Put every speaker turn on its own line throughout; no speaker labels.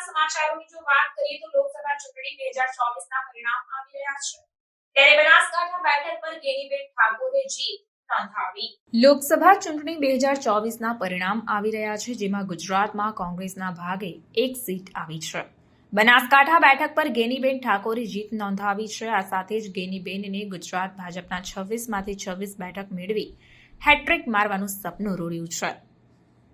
મહત્વના સમાચારોની જો વાત કરીએ તો લોકસભા ચૂંટણી બે હજાર ચોવીસના પરિણામ આવી રહ્યા છે. ત્યારે બનાસકાંઠા બેઠક પર ગેનીબેન ઠાકોરે જીત લોકસભા ચૂંટણી બે હજાર ચોવીસના પરિણામ આવી રહ્યા છે, જેમાં ગુજરાતમાં કોંગ્રેસના ભાગે એક સીટ આવી છે. બનાસકાંઠા બેઠક પર ગેનીબેન ઠાકોરે જીત નોંધાવી છે. આ સાથે જ ગેનીબેનને ગુજરાત ભાજપના છવ્વીસમાંથી છવ્વીસ બેઠક મેળવી હેટ્રિક મારવાનું સપનું રોડ્યું છે.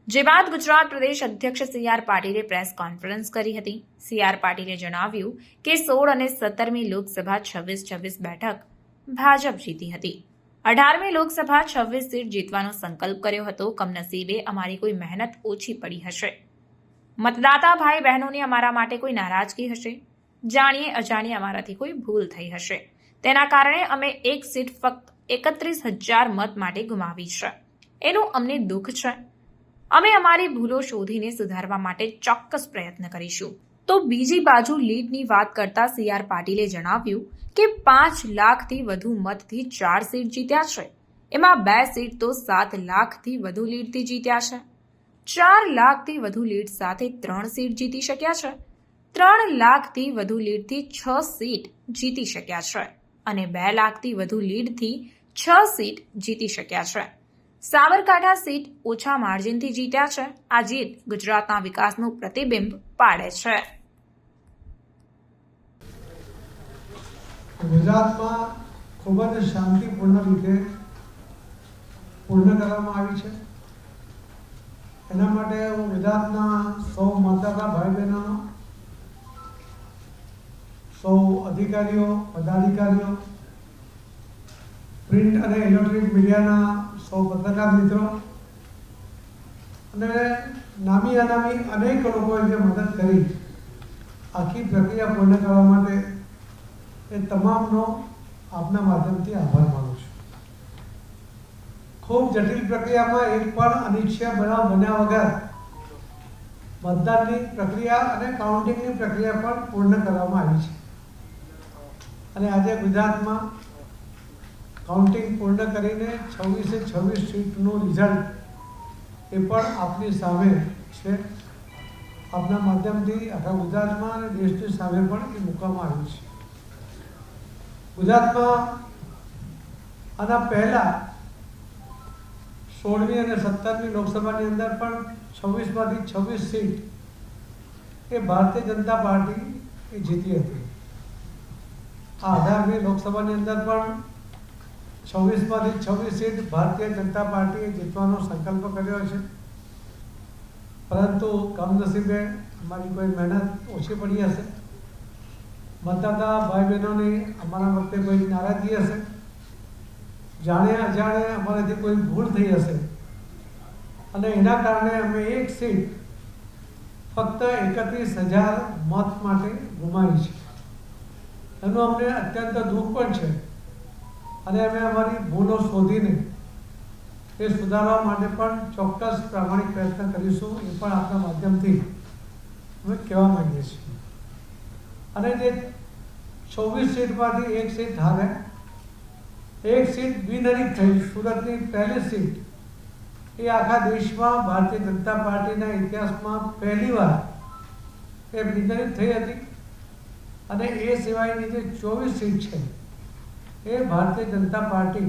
જે બાદ ગુજરાત પ્રદેશ અધ્યક્ષ સી આર પાટીલે પ્રેસ કોન્ફરન્સ કરી હતી. સી આર પાટીલે જણાવ્યું કે સોળ અને સત્તરમી લોકસભા છવ્વીસ છવ્વીસ બેઠક ભાજપ જીતી હતી. અઢારમી લોકસભા છવ્વીસ સીટ જીતવાનો સંકલ્પ કર્યો હતો. કમનસીબે અમારી કોઈ મહેનત ઓછી પડી હશે. મતદાતા ભાઈ બહેનોની અમારા માટે કોઈ નારાજગી હશે? જાણીએ અજાણીએ અમારાથી કોઈ ભૂલ થઈ હશે. તેના કારણે અમે એક સીટ ફક્ત એકત્રીસ હજાર મત માટે ગુમાવી છે. એનું અમને દુઃખ છે. અમે અમારી ભૂલો શોધીને સુધારવા માટે ચોક્કસ પ્રયત્ન કરીશું. તો બીજી બાજુ લીડની વાત કરતા સી આર પાટીલે જણાવ્યું કે પાંચ લાખથી વધુ મતથી ચાર સીટ જીત્યા છે. એમાં બે સીટ તો સાત લાખથી વધુ લીડથી જીત્યા છે. ચાર લાખથી વધુ લીડ સાથે ત્રણ સીટ જીતી શક્યા છે. ત્રણ લાખથી વધુ લીડથી છ સીટ જીતી શક્યા છે. અને બે લાખથી વધુ લીડથી છ સીટ જીતી શક્યા છે. સાબરકાંઠા સીટ ઓછા માર્જિનથી જીત્યા છે. આ જીત ગુજરાતના વિકાસનું પ્રતિબિંબ પાડે છે.
ગુજરાતમાં ખૂબ જ શાંતિપૂર્ણ રીતે પૂર્ણ કરવામાં આવી છે. એના માટે હું ગુજરાતના સૌ મતદાતા ભાઈ બહેનો સૌ અધિકારીઓ, પદાધિકારીઓ, પ્રિન્ટ અને ઇલેક્ટ્રોનિક મીડિયાના સૌ પત્રકાર મિત્રો. અને નામી અનામી અનેક લોકોએ જે મદદ કરી, આખી પ્રક્રિયા પૂર્ણ કરવા માટે એ તમામનો આપના માધ્યમથી આભાર માનું છું. ખૂબ જટિલ પ્રક્રિયામાં એક પણ અનિચ્છય બનાવ બન્યા વગર મતદાનની પ્રક્રિયા અને કાઉન્ટિંગની પ્રક્રિયા પણ પૂર્ણ કરવામાં આવી છે. અને આજે ગુજરાતમાં કાઉન્ટિંગ પૂર્ણ કરીને છવ્વીસે છવ્વીસ સીટનું રિઝલ્ટ એ પણ આપની સામે છે. આપના માધ્યમથી આખા ગુજરાતમાં અને દેશની સામે પણ એ મૂકવામાં આવ્યું છે. ગુજરાતમાં આના પહેલા સોળમી અને સત્તરમી લોકસભાની અંદર પણ છવ્વીસમાંથી છવ્વીસ સીટ એ ભારતીય જનતા પાર્ટી એ જીતી હતી. આ અઢારમી લોકસભાની અંદર પણ છવ્વીસમાંથી છવ્વીસ સીટ ભારતીય જનતા પાર્ટીએ જીતવાનો સંકલ્પ કર્યો છે પરંતુ કમનસીબે અમારી કોઈ મહેનત ઓછી પડી હશે. મતદાતા ભાઈ બહેનોની અમારા વખતે કોઈ નારાજગી હશે? જાણે અજાણે અમારાથી કોઈ ભૂલ થઈ હશે? અને એના કારણે અમે એક સીટ ફક્ત એકત્રીસ હજાર મત માટે ગુમાવી છે. એનું અમને અત્યંત દુઃખ પણ છે. અને અમે અમારી ભૂલો શોધીને એ સુધારવા માટે પણ ચોક્કસ પ્રામાણિક પ્રયત્ન કરીશું, એ પણ આપણા માધ્યમથી અમે કહેવા માંગીએ છીએ. અને જે છવ્વીસ સીટમાંથી એક સીટ હારે, એક સીટ બિનહરીફ થઈ, સુરતની પહેલી સીટ, એ આખા દેશમાં ભારતીય જનતા પાર્ટીના ઇતિહાસમાં પહેલીવાર એ બિનહરીફ થઈ હતી. અને એ સિવાયની જે ચોવીસ સીટ છે એ ભારતીય જનતા પાર્ટી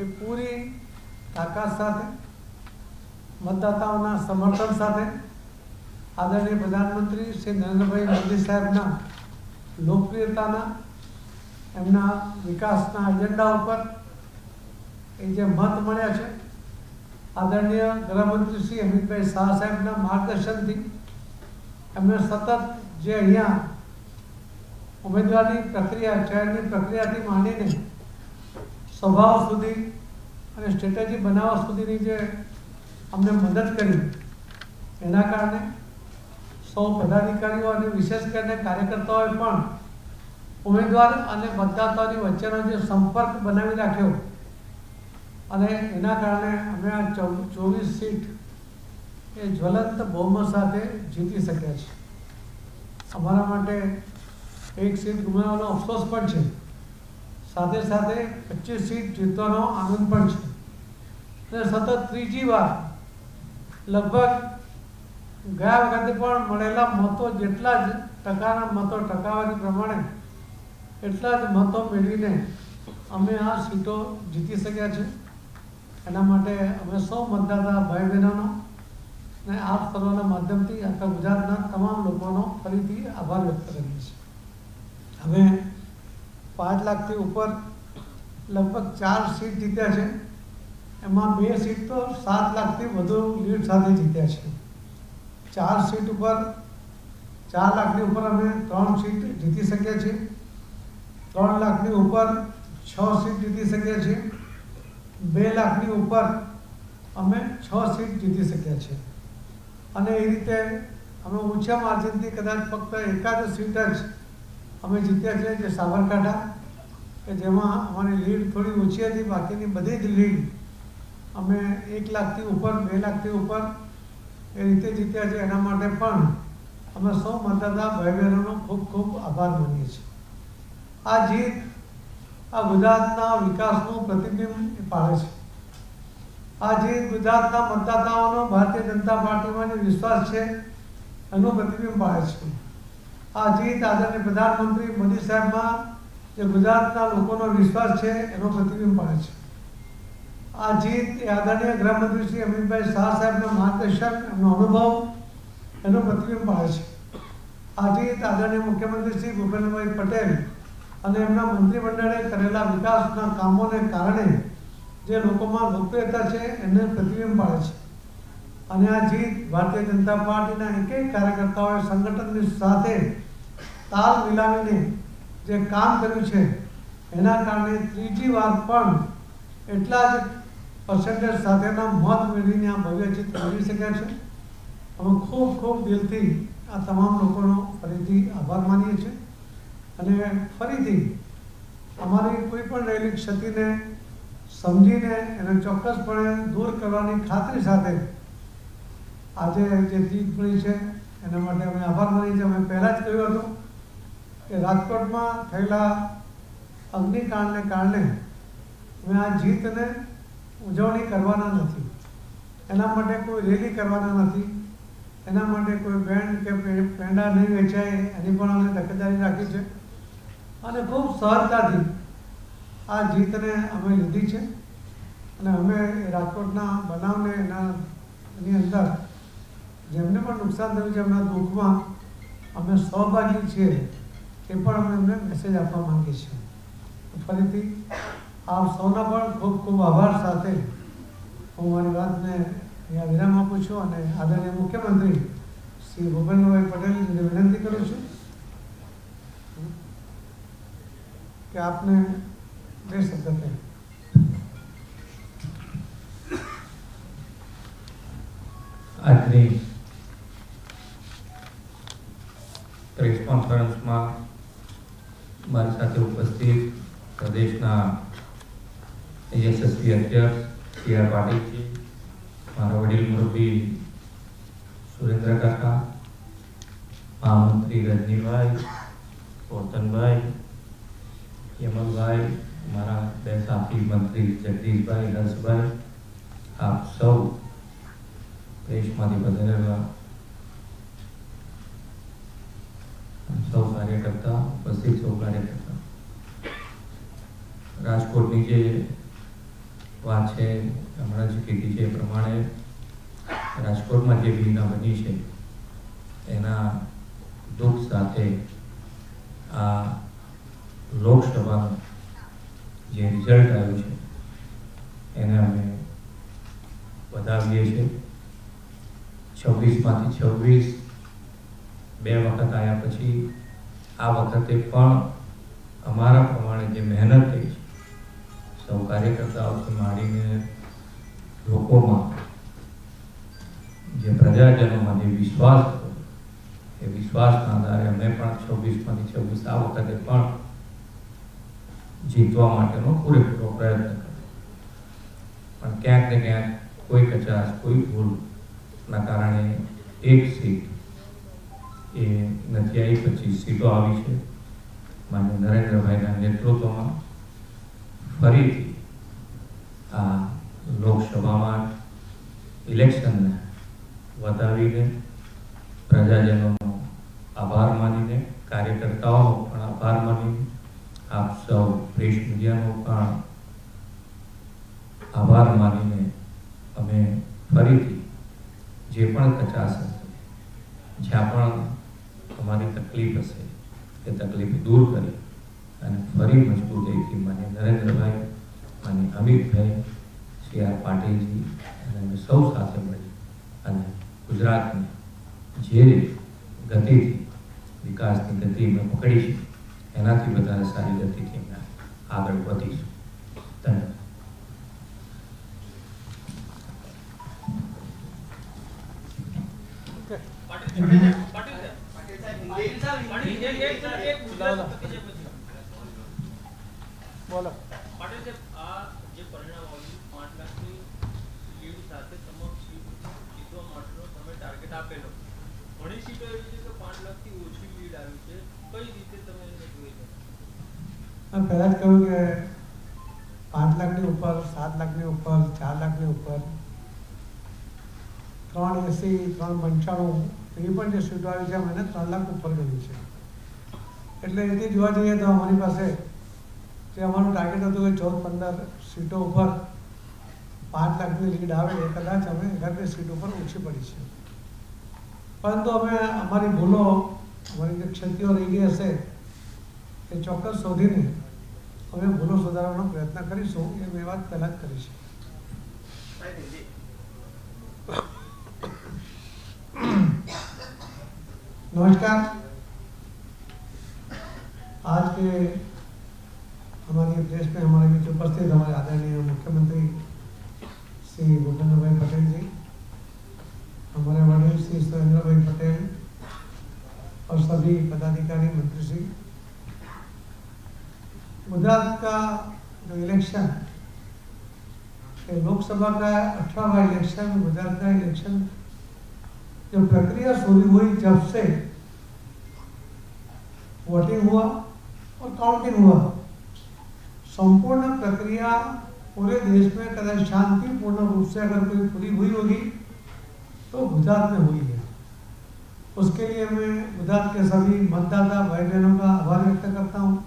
એ પૂરી તાકાત સાથે, મતદાતાઓના સમર્થન સાથે આદરણીય પ્રધાનમંત્રી શ્રી નરેન્દ્રભાઈ મોદી સાહેબના લોકપ્રિયતાના, એમના વિકાસના એજન્ડા ઉપર એ જે મત મળ્યા છે, આદરણીય ગૃહમંત્રી શ્રી અમિતભાઈ શાહ સાહેબના માર્ગદર્શનથી એમને સતત જે અહીંયા ઉમેદવારની પ્રક્રિયા ચયનની પ્રક્રિયાથી માંડીને સ્વભાવ સુધી અને સ્ટ્રેટેજી બનાવવા સુધીની જે અમને મદદ કરી, એના કારણે સૌ પદાધિકારીઓ અને વિશેષ કરીને કાર્યકર્તાઓએ પણ ઉમેદવાર અને મતદાતાઓની વચ્ચેનો જે સંપર્ક બનાવી રાખ્યો અને એના કારણે અમે આ ચોવીસ સીટ એ જ્વલંત બહુમત સાથે જીતી શક્યા છીએ. અમારા માટે એક સીટ ગુમાવવાનો અફસોસ પણ છે. સાથે સાથે પચીસ સીટ જીતવાનો આનંદ પણ છે. અને સતત ત્રીજી વાર લગભગ ગયા વખતે પણ મળેલા મતો જેટલા જ ટકાના મતો ટકાવારી પ્રમાણે એટલા જ મતો મેળવીને અમે આ સીટો જીતી શક્યા છે. એના માટે અમે સૌ મતદાતા ભાઈ બહેનોનો અને આપ સર્વના માધ્યમથી આખા ગુજરાતના તમામ લોકોનો ફરીથી આભાર વ્યક્ત કરીએ છીએ. અમે પાંચ લાખથી ઉપર લગભગ ચાર સીટ જીત્યા છે. એમાં બે સીટ તો સાત લાખથી વધુ લીડ સાથે જીત્યા છે. ચાર સીટ ઉપર, ચાર લાખની ઉપર અમે ત્રણ સીટ જીતી શક્યા છીએ. ત્રણ લાખની ઉપર છ સીટ જીતી શક્યા છીએ. બે લાખની ઉપર અમે છ સીટ જીતી શક્યા છીએ. અને એ રીતે અમે ઓછા માર્જિનથી કદાચ ફક્ત એકાદ સીટ જ અમે જીત્યા છીએ જે સાબરકાંઠા, કે જેમાં અમારી લીડ થોડી ઓછી હતી, બાકીની બધી જ લીડ અમે એક લાખથી ઉપર, બે લાખથી ઉપર એ રીતે જીત્યા છે એના માટે પણ અમે સૌ મતદાતા ભાઈ બહેનોનો ખૂબ ખૂબ આભાર માનીએ છીએ. આ જીત આ ગુજરાતના વિકાસનું પ્રતિબિંબ પાડે છે. આ જીત ગુજરાતના મતદાતાઓનો ભારતીય જનતા પાર્ટીમાં જે વિશ્વાસ છે, એનું પ્રતિબિંબ પાડે છે. આ જીત આદરણીય પ્રધાનમંત્રી મોદી સાહેબમાં જે ગુજરાતના લોકોનો વિશ્વાસ છે, એનો પ્રતિબિંબ પાડે છે. આ જીત એ આદરણીય ગૃહમંત્રી શ્રી અમિતભાઈ શાહ સાહેબના માર્ગદર્શન એમનો અનુભવ, એનો પ્રતિબિંબ પડે છે. આ જીત આદરણીય મુખ્યમંત્રી શ્રી ભૂપેન્દ્રભાઈ પટેલ અને એમના મંત્રીમંડળે કરેલા વિકાસના કામોને કારણે જે લોકોમાં લોકપ્રિયતા છે, એને પ્રતિબિંબ પાડે છે. અને આ જીત ભારતીય જનતા પાર્ટીના એક એક કાર્યકર્તાઓએ સંગઠનની સાથે તાલ મિલાવીને જે કામ કર્યું છે, એના કારણે ત્રીજી વાર પણ એટલા જ પર્સન્ટેજ સાથેના મત મેળવીને આ ભવ્ય જીત મેળવી શક્યા છે. અમે ખૂબ ખૂબ દિલથી આ તમામ લોકોનો ફરીથી આભાર માનીએ છીએ. અને ફરીથી અમારી કોઈ પણ રહેલી ક્ષતિને સમજીને એને ચોક્કસપણે દૂર કરવાની ખાતરી સાથે આજે જે જીત મળી છે, એના માટે અમે આભાર માની છે અમે પહેલાં જ કહ્યું હતું કે રાજકોટમાં થયેલા અગ્નિકાંડને કારણે અમે આ જીતને ઉજવણી કરવાના નથી. એના માટે કોઈ રેલી કરવાના નથી. એના માટે કોઈ બેન્ડ કે પેંડા નહીં વેચાય, એની પણ અમે તકેદારી રાખી છે. અને ખૂબ સહજતાથી આ જીતને અમે લીધી છે. અને અમે રાજકોટના બનાવને એના, એની અંદર જેમને પણ નુકસાન થયું છે, એમના દુઃખમાં અમે સહભાગી છીએ, એ પણ અમે એમને મેસેજ આપવા માંગીએ છીએ. ફરીથી આપ સૌના પણ ખૂબ ખૂબ આભાર સાથે હું મારી વાતને અહીંયા વિરામ આપું છું અને આદરણીય મુખ્યમંત્રી શ્રી ભૂપેન્દ્રભાઈ પટેલને વિનંતી કરું છું કે આપને બે શબ્દ કહે.
આજની પ્રેસ કોન્ફરન્સમાં મારી સાથે ઉપસ્થિત પ્રદેશના યશસ્વી અધ્યક્ષ સી આર પાટીલજી, મારા વડીલ મુરબ્બી સુરેન્દ્ર કાકા મહામંત્રી રજનીભાઈ પોતનભાઈ યમલભાઈ મારા બે સાથી મંત્રી જગદીશભાઈ, હર્ષભાઈ, આપ સૌ દેશમાંથી પધારેલા સૌ કાર્યકર્તા, ઉપસ્થિત સૌ કાર્યકર્તા. રાજકોટની જે વાત છે, હમણાં જ કીધી છે એ પ્રમાણે રાજકોટમાં જે ભીના બની છે, એના દુઃખ સાથે આ લોકસભાનું જે રિઝલ્ટ આવ્યું છે, એને અમે વધાવીએ છીએ. છવ્વીસમાંથી છવ્વીસ બે વખત આવ્યા પછી આ વખતે પણ અમારા પ્રમાણે જે મહેનત થઈ છે, સૌ કાર્યકર્તાઓથી માંડીને લોકોમાં જે પ્રજાજનોમાં જે વિશ્વાસ હતો, એ વિશ્વાસના આધારે અમે પણ છવ્વીસમાંથી છવ્વીસ આ વખતે પણ જીતવા માટેનો પૂરેપૂરો પ્રયત્ન કર્યો. પણ ક્યાંક ને ક્યાંક કોઈ કચાશ કોઈ ભૂલ ના કારણે એક સીટ એ નથી આવી પછી સીટો આવી છે. માન્ય નરેન્દ્રભાઈના નેતૃત્વમાં ફરીથી આ લોકસભામાં ઇલેક્શનને વધાવીને પ્રજાજનોનો આભાર માનીને કાર્યકર્તાઓનો પણ આભાર માનીને આપ સૌ પ્રેસ મીડિયાનો પણ આભાર માનીને અમે ફરીથી જે પણ કચાશ હશે, જ્યાં પણ અમારી તકલીફ હશે, એ તકલીફ દૂર કરી અને ફરી મજબૂતીથી માન્ય નરેન્દ્રભાઈ માન્ય અમિતભાઈ, શ્રી આર પાટીલજી અને અમે સૌ સાથે મળી અને ગુજરાતને જે ગતિથી, વિકાસની ગતિ અમે પકડીશું, એનાથી વધારે સારી ગતિથી અમે આગળ વધીશું. ધન્યવાદ.
બોલો
પાટીલ સાહેબ, આ જે પરિણામ આવ્યું, પાંચ લાખની લીડ સાથે તમામ સીટ જીતવા માટેનો તમે ટાર્ગેટ આપેલો. ઘણી સીટો એવી છે કે પાંચ લાખથી ઓછી લીડ આવી છે. કઈ રીતે તમે એને જોઈ છે?
મેં પહેલાં જ કહ્યું કે પાંચ લાખની ઉપર સાત ઉપર, ચાર ઉપર. ત્રણ એસી, ત્રણ પંચાણું, એ પણ જે સીટો આવી છે અમે એને ત્રણ લાખ ઉપર ગયું છે. એટલે એથી જોવા જઈએ તો અમારી પાસે જે અમારું ટાર્ગેટ હતું કે ચૌદ, પંદર સીટો ઉપર પાંચ લાખની લીડ આવે, એ કદાચ અમે એકાદ સીટ ઉપર ઓછી પડી છે. પરંતુ અમે અમારી ભૂલો, અમારી જે ક્ષતિઓ રહી ગઈ હશે, એ ચોક્કસ શોધીને અમે ભૂલો સુધારવાનો પ્રયત્ન કરીશું એ મેં વાત પહેલાં જ કરી છે. नमस्कार आज के लोकसभा का अठारहवा इलेक्शन गुजरात का इलेक्शन जो प्रक्रिया शुरू हुई जब से वोटिंग हुआ और काउंटिंग हुआ संपूर्ण प्रक्रिया पूरे देश में कदाच शांतिपूर्ण रूप से अगर कोई पूरी हुई होगी तो गुजरात में हुई है उसके लिए मैं गुजरात के सभी मतदाता भाई बहनों का आभार व्यक्त करता हूँ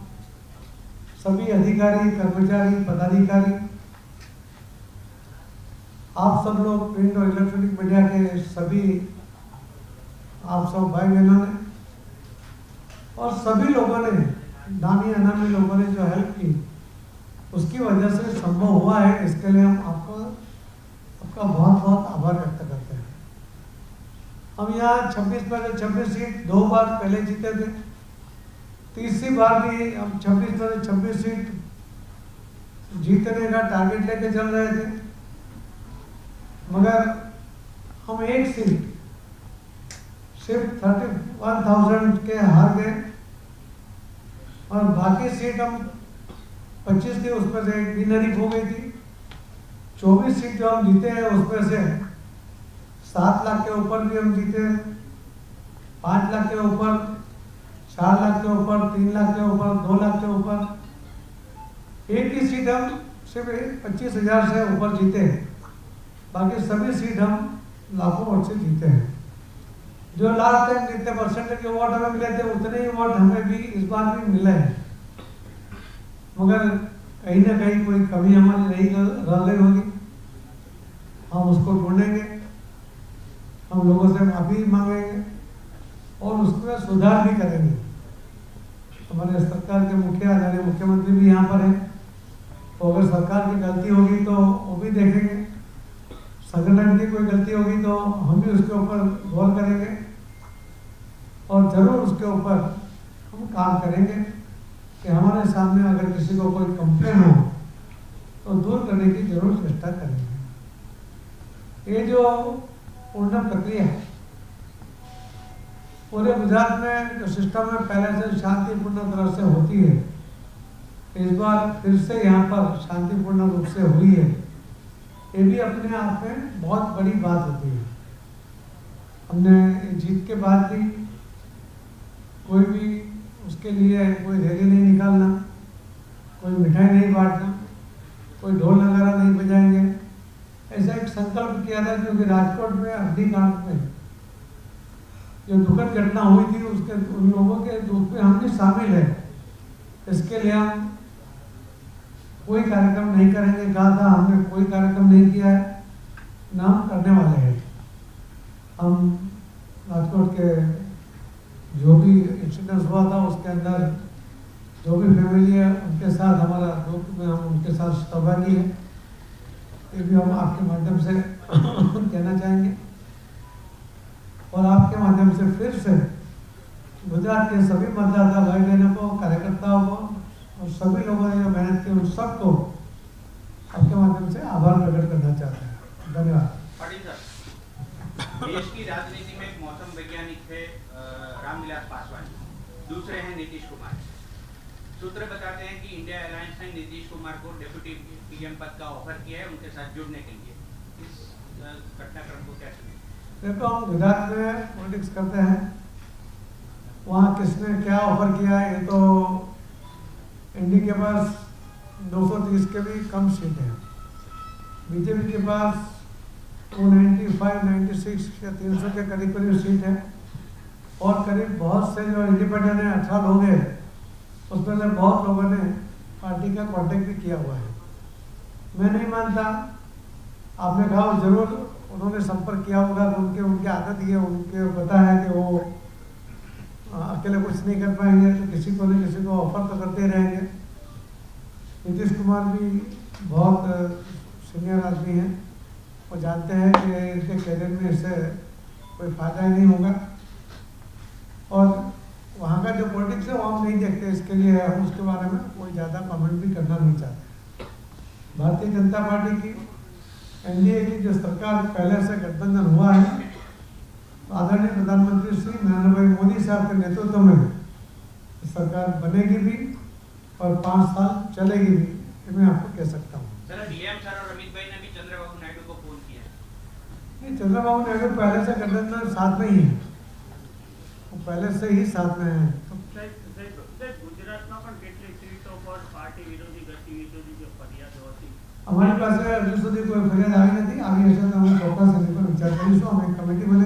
सभी अधिकारी कर्मचारी पदाधिकारी आप सब लोग प्रिंट और इलेक्ट्रॉनिक मीडिया के सभी, आप सब भाई बहनों ने और सभी लोगों ने नामी अनामी लोगों ने जो हेल्प की, उसकी वजह से संभव हुआ है, इसके लिए हम आपका आपका बहुत बहुत आभार व्यक्त करते हैं। हम यहाँ छब्बीस पहले छब्बीस सीट, दो बार पहले जीते थे। तीसरी बार भी हम छब्बीस पहले छब्बीस सीट जीतने का टारगेट लेके चल रहे थे। मगर हम एक सीट सिर्फ़ थर्टी वन थाउज़ेंड के हार गए और बाकी सीट हम पच्चीस थी उसमें से एक हो गई थी। चौबीस सीट जो हम जीते हैं उसमें से सात लाख के ऊपर भी हम जीते हैं। पाँच लाख के ऊपर, चार लाख के ऊपर, तीन लाख के ऊपर, दो लाख के ऊपर। एक ही सीट हम सिर्फ़ पच्चीस हज़ार से ऊपर जीते हैं। बाकी सभी सीट हम लाखों वोट से जीते हैं। जो लास्ट टाइम जितने परसेंट के वोट हमें मिले थे, उतने ही वोट हमें भी इस बार भी मिले हैं। मगर कहीं ना कहीं कोई कमी हमारी नहीं रह गई होगी। हम उसको ढूंढेंगे, हम लोगों से माफ़ी मांगेंगे और उसमें सुधार भी करेंगे। हमारे सरकार के मुखिया, आदरणीय मुख्यमंत्री भी यहाँ पर हैं। तो अगर सरकार की गलती होगी तो वो भी देखेंगे। संगठन की कोई गलती होगी तो हम भी उसके ऊपर गौर करेंगे और ज़रूर उसके ऊपर हम काम करेंगे कि हमारे सामने अगर किसी को कोई कंप्लेन हो तो दूर करने की ज़रूर चेष्टा करेंगे। ये जो पूर्ण प्रक्रिया है, पूरे गुजरात में जो सिस्टम है, पहले से शांतिपूर्ण तरह से होती है। इस बार फिर से यहाँ पर शांतिपूर्ण रूप से हुई है। ये भी अपने आप में बहुत बड़ी बात होती है। हमने जीत के बाद भी कोई भी उसके लिए कोई रैली नहीं निकालना, कोई मिठाई नहीं बांटना, कोई ढोल नगारा नहीं बजाएँगे। ऐसा एक संकल्प किया था क्योंकि राजकोट में अग्निकांड में जो दुखद घटना हुई थी, उसके उन लोगों के दुख में हम भी शामिल है। इसके लिए हम कोई कार्यक्रम नहीं करेंगे कहा था हमने कोई कार्यक्रम नहीं किया है ना करने वाले हैं। हम राजकोट के जो भी इंसिडेंस हुआ था, उसके अंदर जो भी फैमिली है, उनके साथ हमारा दुख में हम उनके साथ सहभागी है। ये भी हम आपके माध्यम से कहना चाहेंगे। और आपके माध्यम से फिर से गुजरात के सभी मतदाता भाई बहनों को, कार्यकर्ताओं को और सभी लोगों ने जो मेहनत की उन सबको आपके माध्यम से आभार प्रकट करना चाहते हैं। धन्यवाद।
देश की राजनीति में एक मौसम वैज्ञानिक थे रामविलास पासवान दूसरे हैं नीतीश कुमार। सूत्र बताते हैं कि इंडिया अलायंस ने नीतीश कुमार को डेप्यूटी पीएम पद का ऑफ़र किया है उनके साथ जुड़ने के लिए। इस घटनाक्रम को कैसे लें?
देखो हम गुजरात में पॉलिटिक्स करते हैं। वहाँ किसने क्या ऑफ़र किया है ये तो एनडी के पास 230 के भी कम सीट है। बीजेपी के पास 295, 96 या 300 के करीब करीब सीट है। और करीब बहुत से जो इंडिपेंडेंट हैं अठारह लोग हैं उसमें से बहुत लोगों ने पार्टी का कांटेक्ट भी किया हुआ है। मैं नहीं मानता। आपने कहा ज़रूर उन्होंने संपर्क किया होगा उनके उनके आदत ये उनके पता है कि वो अकेले कुछ नहीं कर पाएँगे तो किसी को न किसी को ऑफ़र तो करते रहेंगे। नीतीश कुमार भी बहुत सीनियर आदमी हैं। वो जानते हैं कि इनके कैरियर में इससे कोई फ़ायदा ही नहीं होगा। और वहाँ का जो पॉलिटिक्स है, वो हम नहीं देखते इसके लिए हम उसके बारे में कोई ज़्यादा कमेंट भी करना नहीं चाहते। भारतीय जनता पार्टी की एनडीए की जो सरकार पहले से गठबंधन हुआ है आदरणीय प्रधानमंत्री श्री नरेंद्र भाई मोदी साहब के नेतृत्व में ये सरकार बनेगी भी और पाँच साल चलेगी भी ये मैं आपको कह सकता हूँ
सर डीएम सर और अमित भाई ने भी चंद्रबाबू नायडू को फोन किया है
ये चंद्रबाबू नायडू पहले से गठबंधन साथ में ही है वो पहले से ही साथ में है तो
સાહેબ સાહેબ સાહેબ ગુજરાતમાં પણ કેટલીક સીટો પર પાર્ટી વિરોધી ગતિવિધિઓની જે ફરિયાદો હતી
અમારી પાસે હજુ સુધી કોઈ ફરિયાદ આવી નથી આવી હશે તો અમે ચોક્કસ એની પર વિચાર કરીશું અમે એક કમિટી બનાવીશું